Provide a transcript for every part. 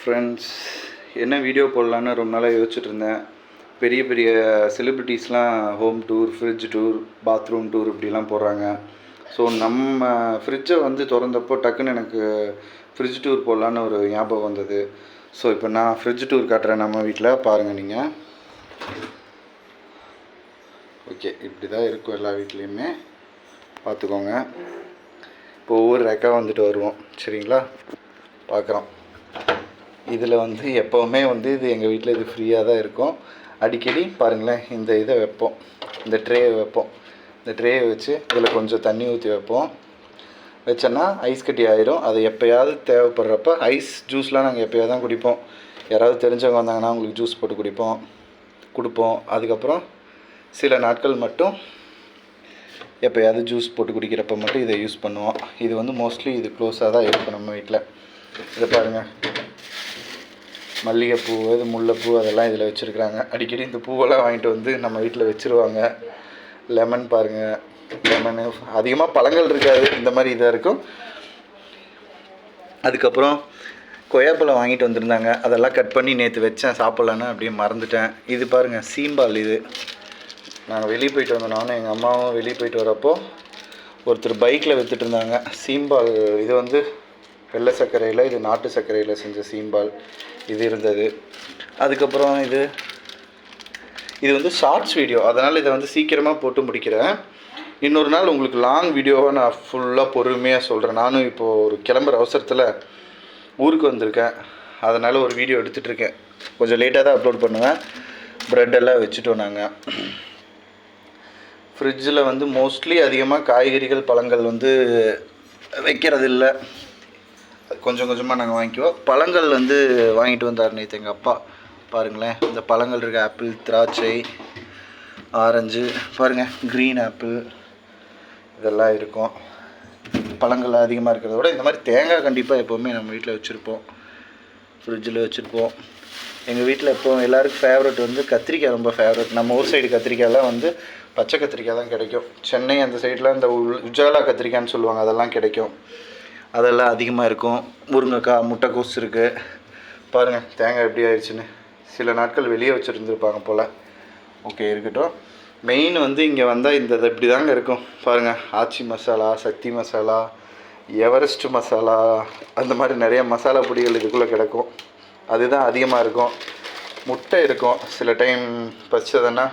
Friends என்ன video போடலான்னு ரொம்ப நாளாக யோசிச்சுட்டு இருந்தேன். பெரிய பெரிய செலிப்ரிட்டிஸ்லாம் home tour fridge tour bathroom tour இப்படிலாம் போடுறாங்க. ஸோ நம்ம ஃப்ரிட்ஜை வந்து திறந்தப்போ டக்குன்னு எனக்கு ஃப்ரிட்ஜ் டூர் போடலான்னு ஒரு ஞாபகம் வந்தது. ஸோ இப்போ நான் ஃப்ரிட்ஜ் டூர் காட்டுறேன் நம்ம வீட்டில் பாருங்கள் நீங்கள் ஓகே இப்படி தான் இருக்கும் எல்லா வீட்லேயுமே. பார்த்துக்கோங்க. இப்போ ஒவ்வொரு ரெக்காக வந்துட்டு வருவோம். சரிங்களா? பார்க்குறோம். இதில் வந்து எப்போவுமே வந்து இது எங்கள் வீட்டில் இது ஃப்ரீயாக தான் இருக்கும். அடிக்கடி பாருங்களேன் இந்த இதை வைப்போம். இந்த ட்ரேயை வைப்போம். இந்த ட்ரேயை வச்சு இதில் கொஞ்சம் தண்ணி ஊற்றி வைப்போம். வச்சோன்னா ஐஸ் கட்டி ஆயிரும். அது எப்போயாவது தேவைப்படுறப்ப ஐஸ் ஜூஸ்லாம் நாங்கள் எப்போயாவது தான் குடிப்போம். யாராவது தெரிஞ்சவங்க வந்தாங்கன்னா அவங்களுக்கு ஜூஸ் போட்டு குடிப்போம். கொடுப்போம். அதுக்கப்புறம் சில நாட்கள் மட்டும் எப்போயாவது ஜூஸ் போட்டு குடிக்கிறப்ப மட்டும் இதை யூஸ் பண்ணுவோம். இது வந்து மோஸ்ட்லி இது க்ளோஸாக தான் இருக்கும் நம்ம வீட்டில். இதை பாருங்கள் மல்லிகைப்பூ இது முல்லைப்பூ அதெல்லாம் இதில் வச்சுருக்குறாங்க. அடிக்கடி இந்த பூவெல்லாம் வாங்கிட்டு வந்து நம்ம வீட்டில் வச்சுருவாங்க. லெமன் பாருங்கள் லெமனு அதிகமாக பழங்கள் இருக்காது. இந்த மாதிரி இதாக இருக்கும். அதுக்கப்புறம் கொய்யாப்பழம் வாங்கிட்டு வந்திருந்தாங்க. அதெல்லாம் கட் பண்ணி நேற்று வச்சேன். சாப்பிட்லான்னு அப்படியே மறந்துட்டேன். இது பாருங்கள் சீம்பால் இது. நாங்கள் வெளியே போயிட்டு வந்தோம். நானும் எங்கள் அம்மாவும் வெளியே போயிட்டு வரப்போ ஒருத்தர் பைக்கில் விற்றுட்டு இருந்தாங்க. சீம்பால் இது வந்து வெள்ளை சர்க்கரையில் இது நாட்டு சர்க்கரையில் செஞ்ச சீம்பால் இது இருந்தது. அதுக்கப்புறம் இது இது வந்து ஷார்ட்ஸ் வீடியோ அதனால் இதை வந்து சீக்கிரமாக போட்டு முடிக்கிறேன். இன்னொரு நாள் உங்களுக்கு லாங் வீடியோவாக நான் ஃபுல்லாக பொறுமையாக சொல்கிறேன் நானும் இப்போது ஒரு கிளம்புற அவசரத்தில் ஊருக்கு வந்திருக்கேன். அதனால் ஒரு வீடியோ எடுத்துகிட்ருக்கேன் கொஞ்சம் லேட்டாக தான் அப்லோட் பண்ணுவேன். ப்ரெட் எல்லாம் வச்சுட்டோம் நாங்கள் ஃப்ரிட்ஜில் வந்து மோஸ்ட்லி அதிகமாக காய்கறிகள் பழங்கள் வந்து வைக்கிறது இல்லை கொஞ்சம் கொஞ்சமாக நாங்கள் வாங்கிக்குவோம். பழங்கள் வந்து வாங்கிட்டு வந்தார் நேற்று எங்கள் அப்பா. பாருங்களேன் இந்த பழங்கள் இருக்க. ஆப்பிள் திராட்சை ஆரஞ்சு பாருங்கள் க்ரீன் ஆப்பிள் இதெல்லாம் இருக்கும். பழங்கள் அதிகமாக இருக்கிறத விட இந்த மாதிரி தேங்காய் கண்டிப்பாக எப்போவுமே நம்ம வீட்டில் வச்சுருப்போம். ஃப்ரிட்ஜில் வச்சுருப்போம். எங்கள் வீட்டில் இப்போ எல்லாருக்கும் ஃபேவரட் வந்து கத்திரிக்காய் ரொம்ப ஃபேவரட் நம்ம ஊர் சைடு கத்திரிக்காயெல்லாம் வந்து பச்சை கத்திரிக்காய் தான் கிடைக்கும். சென்னை அந்த சைடில் இந்த உள்- உஜாலா கத்திரிக்காய்ன்னு சொல்லுவாங்க அதெல்லாம் கிடைக்கும். அதெல்லாம் அதிகமாக இருக்கும். முருங்கைக்காய் முட்டைக்கோஸ் இருக்குது பாருங்கள் தேங்காய் எப்படி ஆயிடுச்சுன்னு. சில நாட்கள் வெளியே வச்சுருந்துருப்பாங்க போல். ஓகே இருக்கட்டும். மெயின் வந்து இங்கே வந்தால் இந்த இப்படி தாங்க இருக்கும். பாருங்கள் ஆச்சி மசாலா சக்தி மசாலா எவரெஸ்ட் மசாலா அந்த மாதிரி நிறைய மசாலா பொடிகள் இதுக்குள்ளே கிடக்கும். அதுதான் அதிகமாக இருக்கும். முட்டை இருக்கும். சில டைம் பச்சதுன்னா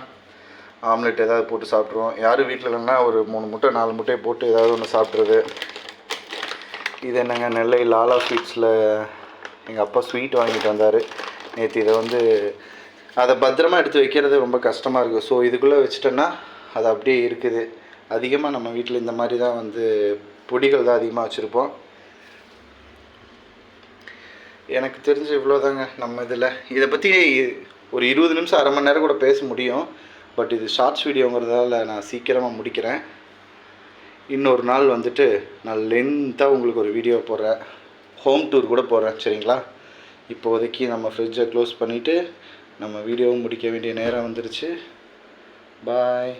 ஆம்லெட் ஏதாவது போட்டு சாப்பிட்ருவோம் யாரும் வீட்டில் இல்லைன்னா ஒரு மூணு முட்டை நாலு முட்டையை போட்டு ஏதாவது ஒன்று சாப்பிட்றது இது என்னங்க நெல்லை லாலா ஸ்வீட்ஸில் எங்கள் அப்பா ஸ்வீட் வாங்கிட்டு வந்தார். நேற்று இதை வந்து அதை பத்திரமா எடுத்து வைக்கிறது ரொம்ப கஷ்டமாக இருக்குது ஸோ இதுக்குள்ளே வச்சுட்டோன்னா அது அப்படியே இருக்குது. அதிகமாக நம்ம வீட்டில் இந்த மாதிரி தான் வந்து பொடிகள் தான் அதிகமாக வச்சுருப்போம். எனக்கு தெரிஞ்சு இவ்வளோதாங்க நம்ம இதில். இதை பற்றி ஒரு இருபது நிமிஷம் அரை மணி நேரம் கூட பேச முடியும். பட் இது ஷார்ட்ஸ் வீடியோங்கிறதால நான் சீக்கிரமாக முடிக்கிறேன். இன்னொரு நாள் வந்துட்டு நான் லென்த்தாக உங்களுக்கு ஒரு வீடியோ போடுறேன். ஹோம் டூர் கூட போடுறேன் சரிங்களா? இப்போதைக்கு நம்ம ஃப்ரிட்ஜை க்ளோஸ் பண்ணிவிட்டு நம்ம வீடியோவும் முடிக்க வேண்டிய நேரம் வந்துருச்சு. பாய்